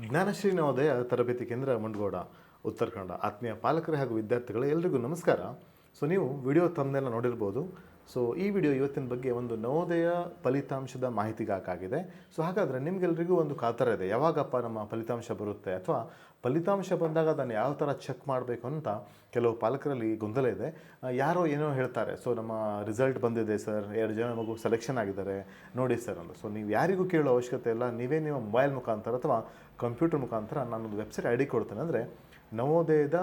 ಜ್ಞಾನಶ್ರೀ ನವೋದಯ ತರಬೇತಿ ಕೇಂದ್ರ ಮುಂಡಗೋಡ ಉತ್ತರ ಕನ್ನಡ ಆತ್ಮೀಯ ಪಾಲಕರೇ ಹಾಗೂ ವಿದ್ಯಾರ್ಥಿಗಳು ಎಲ್ರಿಗೂ ನಮಸ್ಕಾರ. ಸೊ, ನೀವು ವಿಡಿಯೋ ತಂದೆಲ್ಲ ನೋಡಿರ್ಬೋದು. ಸೊ, ಈ ವಿಡಿಯೋ ಇವತ್ತಿನ ಬಗ್ಗೆ ಒಂದು ನವೋದಯ ಫಲಿತಾಂಶದ ಮಾಹಿತಿಗಾಕಾಗಿದೆ ಸೊ, ಹಾಗಾದರೆ ನಿಮಗೆಲ್ರಿಗೂ ಒಂದು ಕಾತರ ಇದೆ. ಯಾವಾಗಪ್ಪ ನಮ್ಮ ಫಲಿತಾಂಶ ಬರುತ್ತೆ? ಅಥವಾ ಫಲಿತಾಂಶ ಬಂದಾಗ ಅದನ್ನು ಯಾವ ಥರ ಚೆಕ್ ಮಾಡಬೇಕು ಅಂತ ಕೆಲವು ಪಾಲಕರಲ್ಲಿ ಗೊಂದಲ ಇದೆ. ಯಾರೋ ಏನೋ ಹೇಳ್ತಾರೆ. ಸೊ, ನಮ್ಮ ರಿಸಲ್ಟ್ ಬಂದಿದೆ ಸರ್. ಎರಡು ಜನ ಮಗು ಸೆಲೆಕ್ಷನ್ ಆಗಿದ್ದಾರೆ. ನೋಡಿ ಸರ್ ಅಂತ. ಸೊ, ನೀವು ಯಾರಿಗೂ ಕೇಳೋ ಅವಶ್ಯಕತೆ ಇಲ್ಲ. ನೀವೇ ನಿಮ್ಮ ಮೊಬೈಲ್ ಮುಖಾಂತರ ಅಥವಾ ಕಂಪ್ಯೂಟರ್ ಮುಖಾಂತರ ನಾನೊಂದು ವೆಬ್ಸೈಟ್ ಐ ಡಿ ಕೊಡ್ತೇನೆ. ಅಂದರೆ ನವೋದಯದ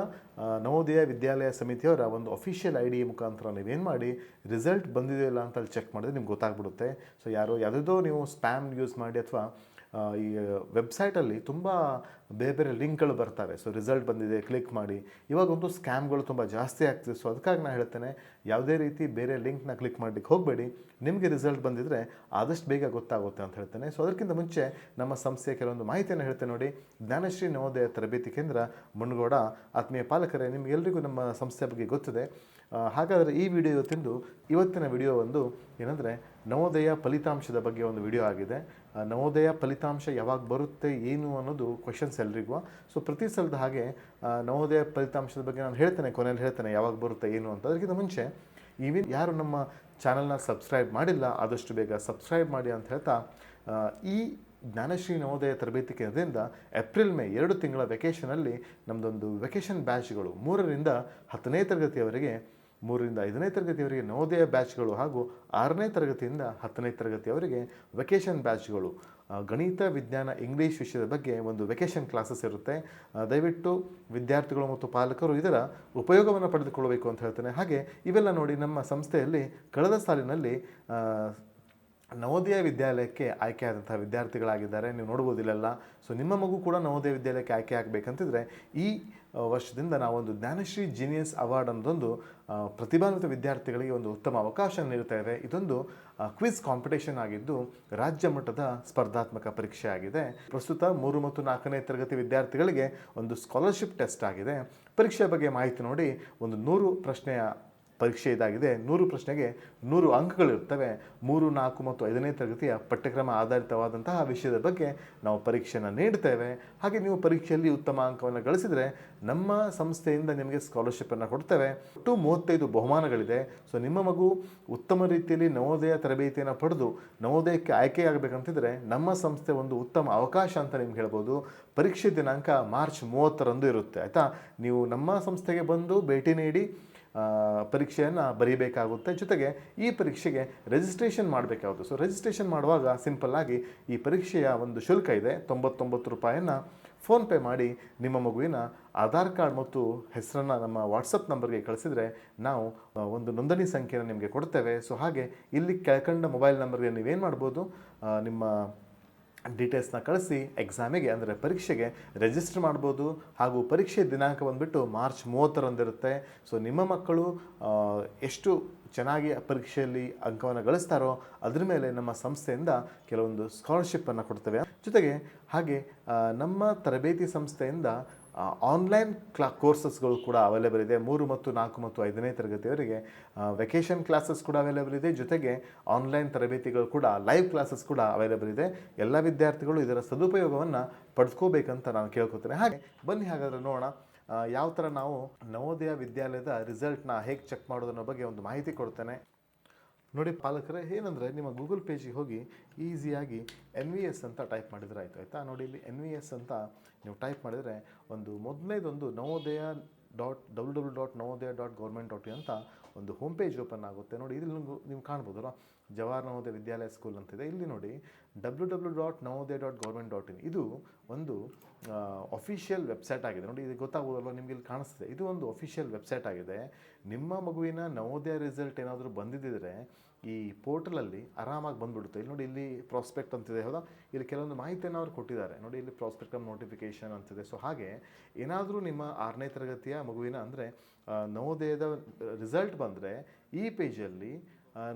ನವೋದಯ ವಿದ್ಯಾಲಯ ಸಮಿತಿಯವರ ಒಂದು ಅಫಿಷಿಯಲ್ ಐ ಡಿ ಮುಖಾಂತರ ನೀವೇನು ಮಾಡಿ ರಿಸಲ್ಟ್ ಬಂದಿದೆಯಲ್ಲ ಅಂತ ಅಲ್ಲಿ ಚೆಕ್ ಮಾಡಿದ್ರೆ ನಿಮ್ಗೆ ಗೊತ್ತಾಗ್ಬಿಡುತ್ತೆ. ಸೊ ಯಾರೋ, ಯಾವುದೋ ನೀವು ಸ್ಪ್ಯಾಮ್ ಯೂಸ್ ಮಾಡಿ ಅಥವಾ ಈ ವೆಬ್ಸೈಟಲ್ಲಿ ತುಂಬ ಬೇರೆ ಬೇರೆ ಲಿಂಕ್ಗಳು ಬರ್ತವೆ. ಸೊ ರಿಸಲ್ಟ್ ಬಂದಿದೆ ಕ್ಲಿಕ್ ಮಾಡಿ. ಇವಾಗಂತೂ ಸ್ಕ್ಯಾಮ್ಗಳು ತುಂಬ ಜಾಸ್ತಿ ಆಗ್ತಿದೆ. ಸೊ ಅದಕ್ಕಾಗಿ ನಾನು ಹೇಳ್ತೇನೆ, ಯಾವುದೇ ರೀತಿ ಬೇರೆ ಲಿಂಕ್ನ ಕ್ಲಿಕ್ ಮಾಡಲಿಕ್ಕೆ ಹೋಗಬೇಡಿ. ನಿಮಗೆ ರಿಸಲ್ಟ್ ಬಂದಿದ್ದರೆ ಆದಷ್ಟು ಬೇಗ ಗೊತ್ತಾಗುತ್ತೆ ಅಂತ ಹೇಳ್ತೇನೆ. ಸೊ ಅದಕ್ಕಿಂತ ಮುಂಚೆ ನಮ್ಮ ಸಂಸ್ಥೆಯ ಕೆಲವೊಂದು ಮಾಹಿತಿಯನ್ನು ಹೇಳ್ತೇನೆ ನೋಡಿ. ಜ್ಞಾನಶ್ರೀ ನವೋದಯ ತರಬೇತಿ ಕೇಂದ್ರ ಮುಣಗೋಡ ಆತ್ಮೀಯ ಪಾಲಕರೇ ನಿಮಗೆಲ್ಲರಿಗೂ ನಮ್ಮ ಸಂಸ್ಥೆಯ ಬಗ್ಗೆ ಗೊತ್ತಿದೆ. ಹಾಗಾದರೆ ಈ ವಿಡಿಯೋ ಇವತ್ತಿಂದು ಇವತ್ತಿನ ವಿಡಿಯೋ ಒಂದು ಏನಂದರೆ ನವೋದಯ ಫಲಿತಾಂಶದ ಬಗ್ಗೆ ಒಂದು ವಿಡಿಯೋ ಆಗಿದೆ. ನವೋದಯ ಫಲಿತಾಂಶ ಯಾವಾಗ ಬರುತ್ತೆ, ಏನು ಅನ್ನೋದು ಕ್ವಶನ್ಸ್ ಎಲ್ರಿಗೂ. ಸೊ ಪ್ರತಿ ಸಲದ ಹಾಗೆ ನವೋದಯ ಫಲಿತಾಂಶದ ಬಗ್ಗೆ ನಾನು ಹೇಳ್ತೇನೆ, ಕೊನೆಯಲ್ಲಿ ಹೇಳ್ತೇನೆ ಯಾವಾಗ ಬರುತ್ತೆ, ಏನು ಅಂತ. ಅದಕ್ಕಿಂತ ಮುಂಚೆ ಈವಿನ್ ಯಾರು ನಮ್ಮ ಚಾನಲ್ನ ಸಬ್ಸ್ಕ್ರೈಬ್ ಮಾಡಿಲ್ಲ, ಆದಷ್ಟು ಬೇಗ ಸಬ್ಸ್ಕ್ರೈಬ್ ಮಾಡಿ ಅಂತ ಹೇಳ್ತಾ ಈ ಜ್ಞಾನಶ್ರೀ ನವೋದಯ ತರಬೇತಿ ಕೇಂದ್ರದಿಂದ ಏಪ್ರಿಲ್ ಮೇ ಎರಡು ತಿಂಗಳ ವೆಕೇಷನಲ್ಲಿ ನಮ್ಮದೊಂದು ವೆಕೇಷನ್ ಬ್ಯಾಚ್ಗಳು ಮೂರರಿಂದ ಹತ್ತನೇ ತರಗತಿಯವರೆಗೆ ಮೂರರಿಂದ ಐದನೇ ತರಗತಿಯವರಿಗೆ ನವೋದಯ ಬ್ಯಾಚ್ಗಳು ಹಾಗೂ ಆರನೇ ತರಗತಿಯಿಂದ ಹತ್ತನೇ ತರಗತಿಯವರಿಗೆ ವೆಕೇಷನ್ ಬ್ಯಾಚ್ಗಳು. ಗಣಿತ, ವಿಜ್ಞಾನ, ಇಂಗ್ಲೀಷ್ ವಿಷಯದ ಬಗ್ಗೆ ಒಂದು ವೆಕೇಷನ್ ಕ್ಲಾಸಸ್ ಇರುತ್ತೆ. ದಯವಿಟ್ಟು ವಿದ್ಯಾರ್ಥಿಗಳು ಮತ್ತು ಪಾಲಕರು ಇದರ ಉಪಯೋಗವನ್ನು ಪಡೆದುಕೊಳ್ಳಬೇಕು ಅಂತ ಹೇಳ್ತೇನೆ. ಹಾಗೆ ಇವೆಲ್ಲ ನೋಡಿ ನಮ್ಮ ಸಂಸ್ಥೆಯಲ್ಲಿ ಕಳೆದ ಸಾಲಿನಲ್ಲಿ ನವೋದಯ ವಿದ್ಯಾಲಯಕ್ಕೆ ಆಯ್ಕೆಯಾದಂತಹ ವಿದ್ಯಾರ್ಥಿಗಳಾಗಿದ್ದಾರೆ. ನೀವು ನೋಡ್ಬೋದು ಇಲ್ಲೆಲ್ಲ. ಸೊ ನಿಮ್ಮ ಮಗು ಕೂಡ ನವೋದಯ ವಿದ್ಯಾಲಯಕ್ಕೆ ಆಯ್ಕೆ ಆಗಬೇಕಂತಿದ್ರೆ ಈ ವರ್ಷದಿಂದ ನಾವೊಂದು ಜ್ಞಾನಶ್ರೀ ಜೀನಿಯಸ್ ಅವಾರ್ಡ್ ಅನ್ನೋದೊಂದು ಪ್ರತಿಭಾನ್ವಿತ ವಿದ್ಯಾರ್ಥಿಗಳಿಗೆ ಒಂದು ಉತ್ತಮ ಅವಕಾಶ ನೀಡ್ತಾ ಇದೆ. ಇದೊಂದು ಕ್ವಿಜ್ ಕಾಂಪಿಟೇಷನ್ ಆಗಿದ್ದು ರಾಜ್ಯ ಮಟ್ಟದ ಸ್ಪರ್ಧಾತ್ಮಕ ಪರೀಕ್ಷೆ ಆಗಿದೆ. ಪ್ರಸ್ತುತ ಮೂರು ಮತ್ತು ನಾಲ್ಕನೇ ತರಗತಿ ವಿದ್ಯಾರ್ಥಿಗಳಿಗೆ ಒಂದು ಸ್ಕಾಲರ್ಶಿಪ್ ಟೆಸ್ಟ್ ಆಗಿದೆ. ಪರೀಕ್ಷೆಯ ಬಗ್ಗೆ ಮಾಹಿತಿ ನೋಡಿ ಒಂದು ನೂರು ಪ್ರಶ್ನೆಯ ಪರೀಕ್ಷೆ ಇದಾಗಿದೆ. ನೂರು ಪ್ರಶ್ನೆಗೆ ನೂರು ಅಂಕಗಳಿರ್ತವೆ ಮೂರು, ನಾಲ್ಕು ಮತ್ತು ಐದನೇ ತರಗತಿಯ ಪಠ್ಯಕ್ರಮ ಆಧಾರಿತವಾದಂತಹ ವಿಷಯದ ಬಗ್ಗೆ ನಾವು ಪರೀಕ್ಷೆಯನ್ನು ನೀಡ್ತೇವೆ. ಹಾಗೆ ನೀವು ಪರೀಕ್ಷೆಯಲ್ಲಿ ಉತ್ತಮ ಅಂಕವನ್ನು ಗಳಿಸಿದರೆ ನಮ್ಮ ಸಂಸ್ಥೆಯಿಂದ ನಿಮಗೆ ಸ್ಕಾಲರ್ಶಿಪ್ಪನ್ನು ಕೊಡ್ತೇವೆ. ಒಟ್ಟು ಮೂವತ್ತೈದು ಬಹುಮಾನಗಳಿದೆ. ಸೊ ನಿಮ್ಮ ಮಗು ಉತ್ತಮ ರೀತಿಯಲ್ಲಿ ನವೋದಯ ತರಬೇತಿಯನ್ನು ಪಡೆದು ನವೋದಯಕ್ಕೆ ಆಯ್ಕೆಯಾಗಬೇಕಂತಿದ್ರೆ ನಮ್ಮ ಸಂಸ್ಥೆ ಒಂದು ಉತ್ತಮ ಅವಕಾಶ ಅಂತ ನಿಮ್ಗೆ ಹೇಳ್ಬೋದು. ಪರೀಕ್ಷೆ ದಿನಾಂಕ ಮಾರ್ಚ್ ಮೂವತ್ತರಂದು ಇರುತ್ತೆ. ಆಯಿತಾ? ನೀವು ನಮ್ಮ ಸಂಸ್ಥೆಗೆ ಬಂದು ಭೇಟಿ ನೀಡಿ ಪರೀಕ್ಷೆಯನ್ನು ಬರೀಬೇಕಾಗುತ್ತೆ. ಜೊತೆಗೆ ಈ ಪರೀಕ್ಷೆಗೆ ರಿಜಿಸ್ಟ್ರೇಷನ್ ಮಾಡಬೇಕಾಗುತ್ತೆ ಸೊ ರಿಜಿಸ್ಟ್ರೇಷನ್ ಮಾಡುವಾಗ ಸಿಂಪಲ್ ಆಗಿ ಈ ಪರೀಕ್ಷೆಯ ಒಂದು ಶುಲ್ಕ ಇದೆ. ತೊಂಬತ್ತೊಂಬತ್ತು ರೂಪಾಯಿಯನ್ನು ಫೋನ್ಪೇ ಮಾಡಿ ನಿಮ್ಮ ಮಗುವಿನ ಆಧಾರ್ ಕಾರ್ಡ್ ಮತ್ತು ಹೆಸರನ್ನು ನಮ್ಮ ವಾಟ್ಸಪ್ ನಂಬರ್ಗೆ ಕಳಿಸಿದರೆ ನಾವು ಒಂದು ನೋಂದಣಿ ಸಂಖ್ಯೆಯನ್ನು ನಿಮಗೆ ಕೊಡ್ತೇವೆ. ಸೊ ಹಾಗೆ ಇಲ್ಲಿ ಕೆಳಕಂಡ ಮೊಬೈಲ್ ನಂಬರ್ಗೆ ನೀವೇನು ಮಾಡ್ಬೋದು? ನಿಮ್ಮ ಡೀಟೇಲ್ಸ್ನ ಕಳಿಸಿ ಎಕ್ಸಾಮಿಗೆ ಅಂದರೆ ಪರೀಕ್ಷೆಗೆ ರಿಜಿಸ್ಟರ್ ಮಾಡ್ಬೋದು. ಹಾಗೂ ಪರೀಕ್ಷೆ ದಿನಾಂಕ ಬಂದುಬಿಟ್ಟು ಮಾರ್ಚ್ ಮೂವತ್ತರಂದಿರುತ್ತೆ. ಸೊ ನಿಮ್ಮ ಮಕ್ಕಳು ಎಷ್ಟು ಚೆನ್ನಾಗಿ ಪರೀಕ್ಷೆಯಲ್ಲಿ ಅಂಕವನ್ನು ಗಳಿಸ್ತಾರೋ ಅದ್ರ ಮೇಲೆ ನಮ್ಮ ಸಂಸ್ಥೆಯಿಂದ ಕೆಲವೊಂದು ಸ್ಕಾಲರ್ಶಿಪ್ಪನ್ನು ಕೊಡ್ತೇವೆ. ಜೊತೆಗೆ, ಹಾಗೆ ನಮ್ಮ ತರಬೇತಿ ಸಂಸ್ಥೆಯಿಂದ ಆನ್ಲೈನ್ ಕ್ಲಾ ಕೋರ್ಸಸ್ಗಳು ಕೂಡ ಅವೈಲೇಬಲ್ ಇದೆ. ಮೂರು ಮತ್ತು ನಾಲ್ಕು ಮತ್ತು ಐದನೇ ತರಗತಿಯವರಿಗೆ ವೆಕೇಷನ್ ಕ್ಲಾಸಸ್ ಕೂಡ ಅವೈಲೇಬಲ್ ಇದೆ. ಜೊತೆಗೆ ಆನ್ಲೈನ್ ತರಬೇತಿಗಳು ಕೂಡ ಲೈವ್ ಕ್ಲಾಸಸ್ ಕೂಡ ಅವೈಲೇಬಲ್ ಇದೆ. ಎಲ್ಲ ವಿದ್ಯಾರ್ಥಿಗಳು ಇದರ ಸದುಪಯೋಗವನ್ನು ಪಡೆದುಕೋಬೇಕಂತ ನಾನು ಕೇಳ್ಕೊತೇನೆ. ಹಾಗೆ ಬನ್ನಿ ಹಾಗಾದರೆ ನೋಡೋಣ ಯಾವ ಥರ ನಾವು ನವೋದಯ ವಿದ್ಯಾಲಯದ ರಿಸಲ್ಟ್ನ ಹೇಗೆ ಚೆಕ್ ಮಾಡೋದನ್ನೋ ಬಗ್ಗೆ ಒಂದು ಮಾಹಿತಿ ಕೊಡ್ತೇನೆ. ನೋಡಿ ಪಾಲಕರೇ, ಏನಂದರೆ ನಿಮ್ಮ ಗೂಗಲ್ ಪೇಜಿಗೆ ಹೋಗಿ ಈಸಿಯಾಗಿ ಎನ್ ವಿ ಎಸ್ ಅಂತ ಟೈಪ್ ಮಾಡಿದರೆ ಆಯಿತು, ಆಯಿತಾ? ನೋಡಿ ಇಲ್ಲಿ ಎನ್ ವಿ ಎಸ್ ಅಂತ ನೀವು ಟೈಪ್ ಮಾಡಿದರೆ ಒಂದು ಮೊದಲನೇದೊಂದು Navodaya dot W W dot Navodaya dot government dot ಅಂತ ಒಂದು ಹೋಮ್ ಪೇಜ್ ಓಪನ್ ಆಗುತ್ತೆ. ನೋಡಿ ಇಲ್ಲಿ ನೀವು ಕಾಣ್ಬೋದಲ್ಲ ಜವಾಹರ್ ನವೋದಯ ವಿದ್ಯಾಲಯ ಸ್ಕೂಲ್ ಅಂತಿದೆ ಇಲ್ಲಿ ನೋಡಿ W W dot Navodaya dot government dot in ಇದು ಒಂದು ಅಫಿಷಿಯಲ್ ವೆಬ್ಸೈಟ್ ಆಗಿದೆ. ನೋಡಿ, ಇದು ಗೊತ್ತಾಗೋದಲ್ವ? ನಿಮಗೆ ಇಲ್ಲಿ ಕಾಣಿಸ್ತಿದೆ. ಇದು ಒಂದು ಅಫಿಷಿಯಲ್ ವೆಬ್ಸೈಟ್ ಆಗಿದೆ. ನಿಮ್ಮ ಮಗುವಿನ ನವೋದಯ ರಿಸಲ್ಟ್ ಏನಾದರೂ ಬಂದಿದ್ದರೆ ಈ ಪೋರ್ಟಲಲ್ಲಿ ಆರಾಮಾಗಿ ಬಂದುಬಿಡುತ್ತೆ. ಇಲ್ಲಿ ನೋಡಿ, ಇಲ್ಲಿ ಪ್ರಾಸ್ಪೆಕ್ಟ್ ಅಂತಿದೆ. ಹೌದಾ? ಇಲ್ಲಿ ಕೆಲವೊಂದು ಮಾಹಿತಿಯನ್ನು ಅವ್ರು ಕೊಟ್ಟಿದ್ದಾರೆ. ನೋಡಿ, ಇಲ್ಲಿ ಪ್ರಾಸ್ಪೆಕ್ಟ್ ನೋಟಿಫಿಕೇಶನ್ ಅಂತಿದೆ. ಸೊ ಹಾಗೆ ಏನಾದರೂ ನಿಮ್ಮ ಆರನೇ ತರಗತಿಯ ಮಗುವಿನ ಅಂದರೆ ನವೋದಯದ ರಿಸಲ್ಟ್ ಬಂದರೆ ಈ ಪೇಜಲ್ಲಿ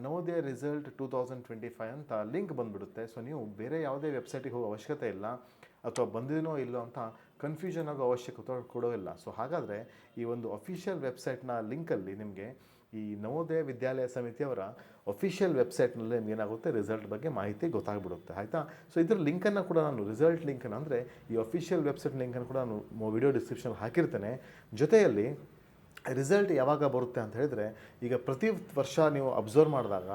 Navodaya result two thousand twenty five ಅಂತ ಲಿಂಕ್ ಬಂದುಬಿಡುತ್ತೆ. ಸೊ ನೀವು ಬೇರೆ ಯಾವುದೇ ವೆಬ್ಸೈಟಿಗೆ ಹೋಗೋ ಅವಶ್ಯಕತೆ ಇಲ್ಲ ಅಥವಾ ಬಂದಿದೆಯೋ ಇಲ್ಲೋ ಅಂತ ಕನ್ಫ್ಯೂಷನ್ ಆಗೋ ಅವಶ್ಯಕತೆ ಕೊಡೋ ಇಲ್ಲ. ಸೊ ಹಾಗಾದರೆ ಈ ಒಂದು ಅಫಿಷಿಯಲ್ ವೆಬ್ಸೈಟ್ನ ಲಿಂಕಲ್ಲಿ ನಿಮಗೆ ಈ ನವೋದಯ ವಿದ್ಯಾಲಯ ಸಮಿತಿಯವರ ಅಫಿಷಿಯಲ್ ವೆಬ್ಸೈಟ್ನಲ್ಲಿ ಏನಾಗುತ್ತೆ ರಿಸಲ್ಟ್ ಬಗ್ಗೆ ಮಾಹಿತಿ ಗೊತ್ತಾಗ್ಬಿಡುತ್ತೆ. ಆಯಿತಾ? ಸೊ ಇದ್ರ ಲಿಂಕನ್ನು ಕೂಡ ನಾನು ರಿಸಲ್ಟ್ ಲಿಂಕನ್ನು ಅಂದರೆ ಈ ಅಫಿಷಿಯಲ್ ವೆಬ್ಸೈಟ್ ಲಿಂಕನ್ನು ಕೂಡ ನಾನು ವಿಡಿಯೋ ಡಿಸ್ಕ್ರಿಪ್ಷನ್ ಹಾಕಿರ್ತೇನೆ. ಜೊತೆಯಲ್ಲಿ ರಿಸಲ್ಟ್ ಯಾವಾಗ ಬರುತ್ತೆ ಅಂತ ಹೇಳಿದರೆ, ಈಗ ಪ್ರತಿ ವರ್ಷ ನೀವು ಅಬ್ಸರ್ವ್ ಮಾಡಿದಾಗ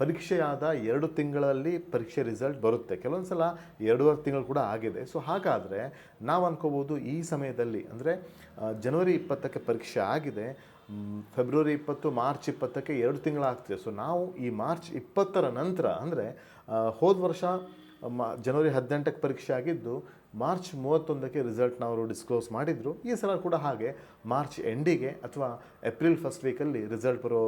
ಪರೀಕ್ಷೆಯಾದ ಎರಡು ತಿಂಗಳಲ್ಲಿ ಪರೀಕ್ಷೆ ರಿಸಲ್ಟ್ ಬರುತ್ತೆ. ಕೆಲವೊಂದು ಸಲ ಎರಡೂವರೆ ತಿಂಗಳು ಕೂಡ ಆಗಿದೆ. ಸೊ ಹಾಗಾದರೆ ನಾವು ಅನ್ಕೋಬೋದು ಈ ಸಮಯದಲ್ಲಿ, ಅಂದರೆ ಜನವರಿ ಇಪ್ಪತ್ತಕ್ಕೆ ಪರೀಕ್ಷೆ ಆಗಿದೆ ಫೆಬ್ರವರಿ ಇಪ್ಪತ್ತು, ಮಾರ್ಚ್ ಇಪ್ಪತ್ತಕ್ಕೆ ಎರಡು ತಿಂಗಳಾಗ್ತಿದೆ. ಸೊ ನಾವು ಈ ಮಾರ್ಚ್ ಇಪ್ಪತ್ತರ ನಂತರ, ಅಂದರೆ ಹೋದ ವರ್ಷ ಮ, ಜನವರಿ ಹದಿನೆಂಟಕ್ಕೆ ಪರೀಕ್ಷೆ ಆಗಿದ್ದು, ಮಾರ್ಚ್ ಮೂವತ್ತೊಂದಕ್ಕೆ ರಿಸಲ್ಟ್ನ ಅವರು ಡಿಸ್ಕ್ಲೋಸ್ ಮಾಡಿದರು. ಈ ಸಲ ಕೂಡ ಹಾಗೆ, ಮಾರ್ಚ್ ಎಂಡಿಗೆ ಅಥವಾ ಏಪ್ರಿಲ್ ಫಸ್ಟ್ ವೀಕಲ್ಲಿ ರಿಸಲ್ಟ್ ಬರೋ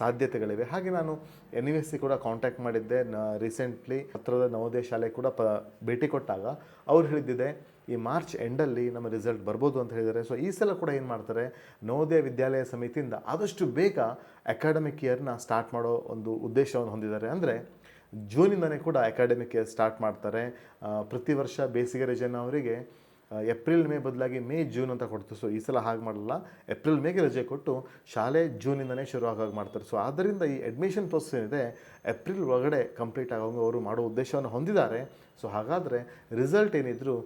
ಸಾಧ್ಯತೆಗಳಿವೆ. ಹಾಗೆ ನಾನು ಎನ್ ಯು ಸಿ ಕೂಡ ಕಾಂಟ್ಯಾಕ್ಟ್ ಮಾಡಿದ್ದೆ. ನ ರೀಸೆಂಟ್ಲಿ ಹತ್ತಿರದ ನವೋದಯ ಶಾಲೆ ಕೂಡ ಪ, ಭೇಟಿ ಕೊಟ್ಟಾಗ ಅವ್ರು ಹೇಳಿದ್ದಿದೆ, ಈ ಮಾರ್ಚ್ ಎಂಡಲ್ಲಿ ನಮ್ಮ ರಿಸಲ್ಟ್ ಬರ್ಬೋದು ಅಂತ ಹೇಳಿದ್ದಾರೆ. ಸೊ ಈ ಸಲ ಕೂಡ ಏನು ಮಾಡ್ತಾರೆ, ನವೋದಯ ವಿದ್ಯಾಲಯ ಸಮಿತಿಯಿಂದ ಆದಷ್ಟು ಬೇಗ ಅಕಾಡೆಮಿಕ್ ಇಯರ್ನ ಸ್ಟಾರ್ಟ್ ಮಾಡೋ ಒಂದು ಉದ್ದೇಶವನ್ನು ಹೊಂದಿದ್ದಾರೆ. ಅಂದರೆ ಜೂನಿಂದನೇ ಕೂಡ ಅಕಾಡೆಮಿಕ್ ಸ್ಟಾರ್ಟ್ ಮಾಡ್ತಾರೆ. ಪ್ರತಿ ವರ್ಷ ಬೇಸಿಗೆ ರಜೆಯನ್ನು ಅವರಿಗೆ ಏಪ್ರಿಲ್ ಮೇ ಬದಲಾಗಿ ಮೇ ಜೂನ್ ಅಂತ ಕೊಡ್ತು ಸೊ ಈ ಸಲ ಹಾಗೆ ಮಾಡಲ್ಲ. ಏಪ್ರಿಲ್ ಮೇಗೆ ರಜೆ ಕೊಟ್ಟು ಶಾಲೆ ಜೂನಿಂದನೇ ಶುರು ಆಗೋಗಿ ಮಾಡ್ತಾರೆ. ಸೊ ಆದ್ದರಿಂದ ಈ ಅಡ್ಮಿಷನ್ ಪ್ರೊಸೆಸ್ ಏನಿದೆ, ಏಪ್ರಿಲ್ ಒಳಗಡೆ ಕಂಪ್ಲೀಟ್ ಆಗೋಂಗೆ ಅವರು ಮಾಡೋ ಉದ್ದೇಶವನ್ನು ಹೊಂದಿದ್ದಾರೆ. ಸೊ ಹಾಗಾದರೆ ರಿಸಲ್ಟ್ ಏನಿದ್ರು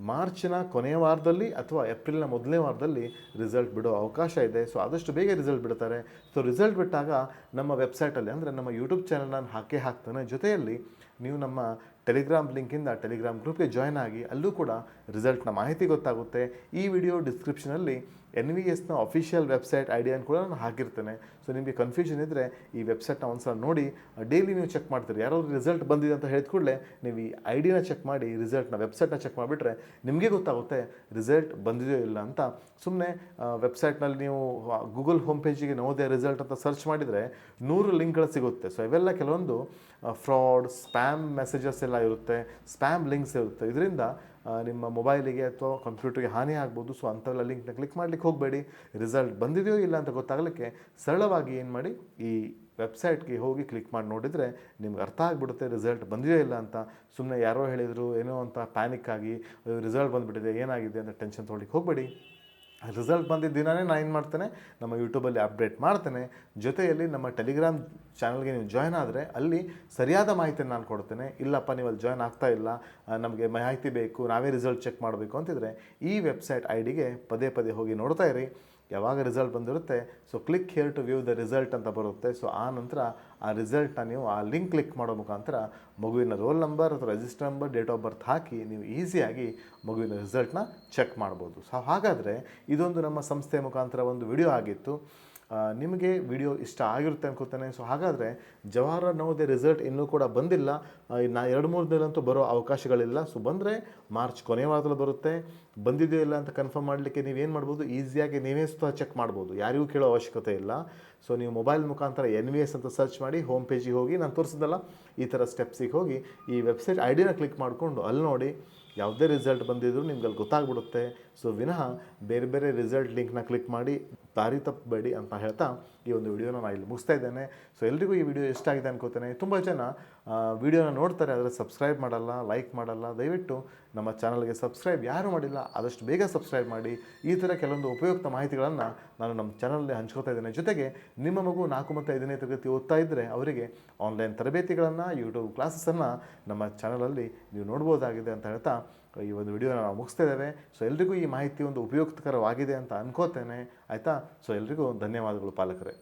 ಮಾರ್ಚ್ನ ಕೊನೆಯ ವಾರದಲ್ಲಿ ಅಥವಾ ಏಪ್ರಿಲ್ನ ಮೊದಲನೇ ವಾರದಲ್ಲಿ ರಿಸಲ್ಟ್ ಬಿಡೋ ಅವಕಾಶ ಇದೆ. ಸೊ, ಆದಷ್ಟು ಬೇಗ ರಿಸಲ್ಟ್ ಬಿಡ್ತಾರೆ. ಸೊ, ರಿಸಲ್ಟ್ ಬಿಟ್ಟಾಗ ನಮ್ಮ ವೆಬ್ಸೈಟಲ್ಲಿ ಅಂದರೆ ನಮ್ಮ ಯೂಟ್ಯೂಬ್ ಚಾನಲ್ ನಾನು ಹಾಕೇ ಹಾಕ್ತಾನೆ. ಜೊತೆಯಲ್ಲಿ ನೀವು ನಮ್ಮ ಟೆಲಿಗ್ರಾಮ್ ಲಿಂಕಿಂದ ಟೆಲಿಗ್ರಾಮ್ ಗ್ರೂಪ್ಗೆ ಜಾಯ್ನ್ ಆಗಿ ಅಲ್ಲೂ ಕೂಡ ರಿಸಲ್ಟ್ನ ಮಾಹಿತಿ ಗೊತ್ತಾಗುತ್ತೆ. ಈ ವಿಡಿಯೋ ಡಿಸ್ಕ್ರಿಪ್ಷನಲ್ಲಿ ಎನ್ ವಿ ಎಸ್ನ ಅಫಿಷಿಯಲ್ ವೆಬ್ಸೈಟ್ ಐಡಿಯನ್ನು ಕೂಡ ನಾನು ಹಾಕಿರ್ತೇನೆ. ಸೊ ನಿಮಗೆ ಕನ್ಫ್ಯೂಷನ್ ಇದ್ದರೆ ಈ ವೆಬ್ಸೈಟ್ನ ಒಂದ್ಸಲ ನೋಡಿ ಡೈಲಿ ನೀವು ಚೆಕ್ ಮಾಡ್ತೀರಿ. ಯಾರಾದ್ರು ರಿಸಲ್ಟ್ ಬಂದಿದೆ ಅಂತ ಹೇಳಿದ ಕೂಡಲೇ ನೀವು ಈ ಐ ಡಿನ ಚೆಕ್ ಮಾಡಿ ರಿಸಲ್ಟ್ನ ವೆಬ್ಸೈಟ್ನ ಚೆಕ್ ಮಾಡಿಬಿಟ್ರೆ ನಿಮಗೆ ಗೊತ್ತಾಗುತ್ತೆ ರಿಸಲ್ಟ್ ಬಂದಿದೆಯೋ ಇಲ್ಲ ಅಂತ. ಸುಮ್ಮನೆ ವೆಬ್ಸೈಟ್ನಲ್ಲಿ ನೀವು ಗೂಗಲ್ ಹೋಮ್ ಪೇಜಿಗೆ ನವೋದಯ ರಿಸಲ್ಟ್ ಅಂತ ಸರ್ಚ್ ಮಾಡಿದರೆ ನೂರು ಲಿಂಕ್ಗಳು ಸಿಗುತ್ತೆ. ಸೊ ಇವೆಲ್ಲ ಕೆಲವೊಂದು ಫ್ರಾಡ್ ಸ್ಪ್ಯಾಮ್ ಮೆಸೇಜಸ್ ಎಲ್ಲ ಇರುತ್ತೆ ಸ್ಪ್ಯಾಮ್ ಲಿಂಕ್ಸ್ ಇರುತ್ತೆ. ಇದರಿಂದ ನಿಮ್ಮ ಮೊಬೈಲಿಗೆ ಅಥವಾ ಕಂಪ್ಯೂಟರ್ಗೆ ಹಾನಿ ಆಗ್ಬೋದು. ಸೊ ಅಂಥವೆಲ್ಲ ಲಿಂಕ್ನ ಕ್ಲಿಕ್ ಮಾಡ್ಲಿಕ್ಕೆ ಹೋಗಬೇಡಿ. ರಿಸಲ್ಟ್ ಬಂದಿದೆಯೋ ಇಲ್ಲ ಅಂತ ಗೊತ್ತಾಗಲಿಕ್ಕೆ ಸರಳವಾಗಿ ಏನು ಮಾಡಿ ಈ ವೆಬ್ಸೈಟ್ಗೆ ಹೋಗಿ ಕ್ಲಿಕ್ ಮಾಡಿ ನೋಡಿದರೆ ನಿಮ್ಗೆ ಅರ್ಥ ಆಗಿಬಿಡುತ್ತೆ ರಿಸಲ್ಟ್ ಬಂದಿದೆಯೋ ಇಲ್ಲ ಅಂತ. ಸುಮ್ಮನೆ ಯಾರೋ ಹೇಳಿದರು, ಏನೋ ಅಂತ ಪ್ಯಾನಿಕ್ ಆಗಿ ರಿಸಲ್ಟ್ ಬಂದುಬಿಟ್ಟಿದೆ, ಏನಾಗಿದೆ? ಅಂತ ಟೆನ್ಷನ್ ತೊಗೊಳಿಕ್ಕೆ ಹೋಗಬೇಡಿ. ರಿಸಲ್ಟ್ ಬಂದಿದ್ದ ದಿನವೇ ನಾನು ಏನು ಮಾಡ್ತೇನೆ, ನಮ್ಮ ಯೂಟ್ಯೂಬಲ್ಲಿ ಅಪ್ಡೇಟ್ ಮಾಡ್ತೇನೆ. ಜೊತೆಯಲ್ಲಿ ನಮ್ಮ ಟೆಲಿಗ್ರಾಮ್ ಚಾನಲ್ಗೆ ನೀವು ಜಾಯ್ನ್ ಆದರೆ ಅಲ್ಲಿ ಸರಿಯಾದ ಮಾಹಿತಿಯನ್ನು ನಾನು ಕೊಡ್ತೇನೆ. ಇಲ್ಲಪ್ಪ, ನೀವು ಅಲ್ಲಿ ಜಾಯ್ನ್ ಆಗ್ತಾ ಇಲ್ಲ ನಮಗೆ ಮಾಹಿತಿ ಬೇಕು, ನಾವೇ ರಿಸಲ್ಟ್ ಚೆಕ್ ಮಾಡಬೇಕು ಅಂತಿದ್ರೆ ಈ ವೆಬ್ಸೈಟ್ ಐ ಡಿಗೆ ಪದೇ ಪದೇ ಹೋಗಿ ನೋಡ್ತಾ ಇರಿ. ಯಾವಾಗ ರಿಸಲ್ಟ್ ಬಂದಿರುತ್ತೆ so click here to view the result ಅಂತ ಬರುತ್ತೆ. ಸೊ ಆ ನಂತರ ಆ ರಿಸಲ್ಟನ್ನ ನೀವು ಆ ಲಿಂಕ್ ಕ್ಲಿಕ್ ಮಾಡೋ ಮುಖಾಂತರ ಮಗುವಿನ ರೋಲ್ ನಂಬರ್ ಅಥವಾ register number date of birth ಹಾಕಿ ನೀವು ಈಸಿಯಾಗಿ ಮಗುವಿನ ರಿಸಲ್ಟ್ನ ಚೆಕ್ ಮಾಡ್ಬೋದು. ಸೊ ಹಾಗಾದರೆ ಇದೊಂದು ನಮ್ಮ ಸಂಸ್ಥೆಯ ಮುಖಾಂತರ ಒಂದು ವಿಡಿಯೋ ಆಗಿತ್ತು. ನಿಮಗೆ ವಿಡಿಯೋ ಇಷ್ಟ ಆಗಿರುತ್ತೆ ಅನ್ಕೋತಾನೆ. ಸೊ ಹಾಗಾದರೆ ಜವಾಹರ ನವೋದಯ ರಿಸಲ್ಟ್ ಇನ್ನೂ ಕೂಡ ಬಂದಿಲ್ಲ. ನಾ ಎರಡು ಮೂರು ದಿನಂತೂ ಬರೋ ಅವಕಾಶಗಳಿಲ್ಲ. ಸೊ ಬಂದರೆ ಮಾರ್ಚ್ ಕೊನೆ ವಾರದಲ್ಲಿ ಬರುತ್ತೆ. ಬಂದಿದೆಯೋ ಇಲ್ಲ ಅಂತ ಕನ್ಫರ್ಮ್ ಮಾಡಲಿಕ್ಕೆ ನೀವೇನು ಮಾಡ್ಬೋದು? ಈಸಿಯಾಗಿ ನೀವೇ ಸ್ವತಃ ಚೆಕ್ ಮಾಡ್ಬೋದು. ಯಾರಿಗೂ ಕೇಳೋ ಅವಶ್ಯಕತೆ ಇಲ್ಲ. ಸೊ ನೀವು ಮೊಬೈಲ್ ಮುಖಾಂತರ ಎನ್ ವಿ ಎಸ್ ಅಂತ ಸರ್ಚ್ ಮಾಡಿ ಹೋಮ್ ಪೇಜಿಗೆ ಹೋಗಿ, ನಾನು ತೋರಿಸಿದಲ್ಲ ಈ ಥರ ಸ್ಟೆಪ್ಸಿಗೆ ಹೋಗಿ ಈ ವೆಬ್ಸೈಟ್ ಐ ಡಿನ ಕ್ಲಿಕ್ ಮಾಡಿಕೊಂಡು ಅಲ್ಲಿ ನೋಡಿ ಯಾವುದೇ ರಿಸಲ್ಟ್ ಬಂದಿದ್ರು ನಿಮ್ಗೆ ಅಲ್ಲಿ ಗೊತ್ತಾಗ್ಬಿಡುತ್ತೆ. ಸೊ ವಿನಃ ಬೇರೆ ಬೇರೆ ರಿಸಲ್ಟ್ ಲಿಂಕ್ನ ಕ್ಲಿಕ್ ಮಾಡಿ ದಾರಿ ತಪ್ಪಬೇಡಿ ಅಂತ ಹೇಳ್ತಾ ಈ ಒಂದು ವಿಡಿಯೋನ ನಾನು ಇಲ್ಲಿ ಮುಗಿಸ್ತಾ ಇದ್ದೇನೆ. ಸೊ ಎಲ್ರಿಗೂ ಈ ವಿಡಿಯೋ ಇಷ್ಟ ಆಗಿದೆ ಅನ್ಕೋತೇನೆ. ತುಂಬ ಜನ ವಿಡಿಯೋನ ನೋಡ್ತಾರೆ, ಆದರೆ ಸಬ್ಸ್ಕ್ರೈಬ್ ಮಾಡಲ್ಲ ಲೈಕ್ ಮಾಡಲ್ಲ. ದಯವಿಟ್ಟು ನಮ್ಮ ಚಾನಲ್ಗೆ ಸಬ್ಸ್ಕ್ರೈಬ್ ಯಾರು ಮಾಡಿಲ್ಲ, ಆದಷ್ಟು ಬೇಗ ಸಬ್ಸ್ಕ್ರೈಬ್ ಮಾಡಿ. ಈ ಥರ ಕೆಲವೊಂದು ಉಪಯುಕ್ತ ಮಾಹಿತಿಗಳನ್ನು ನಾನು ನಮ್ಮ ಚಾನಲ್ನಲ್ಲಿ ಹಂಚ್ಕೋತಾ ಇದ್ದೇನೆ. ಜೊತೆಗೆ ನಿಮ್ಮ ಮಗು ನಾಲ್ಕು ಮತ್ತು ಐದನೇ ತರಗತಿ ಓದ್ತಾ ಇದ್ದರೆ ಅವರಿಗೆ ಆನ್ಲೈನ್ ತರಬೇತಿಗಳನ್ನು ಯೂಟ್ಯೂಬ್ ಕ್ಲಾಸಸನ್ನು ನಮ್ಮ ಚಾನಲಲ್ಲಿ ನೀವು ನೋಡ್ಬೋದಾಗಿದೆ ಅಂತ ಹೇಳ್ತಾ ಈ ಒಂದು ವಿಡಿಯೋನ ನಾವು ಮುಗಿಸ್ತಾ ಇದ್ದೇವೆ. ಸೊ ಎಲ್ರಿಗೂ ಈ ಮಾಹಿತಿ ಒಂದು ಉಪಯುಕ್ತಕರವಾಗಿದೆ ಅಂತ ಅನ್ಕೋತೇನೆ. ಆಯಿತಾ? ಸೊ ಎಲ್ರಿಗೂ ಧನ್ಯವಾದಗಳು ಪಾಲಕರೇ.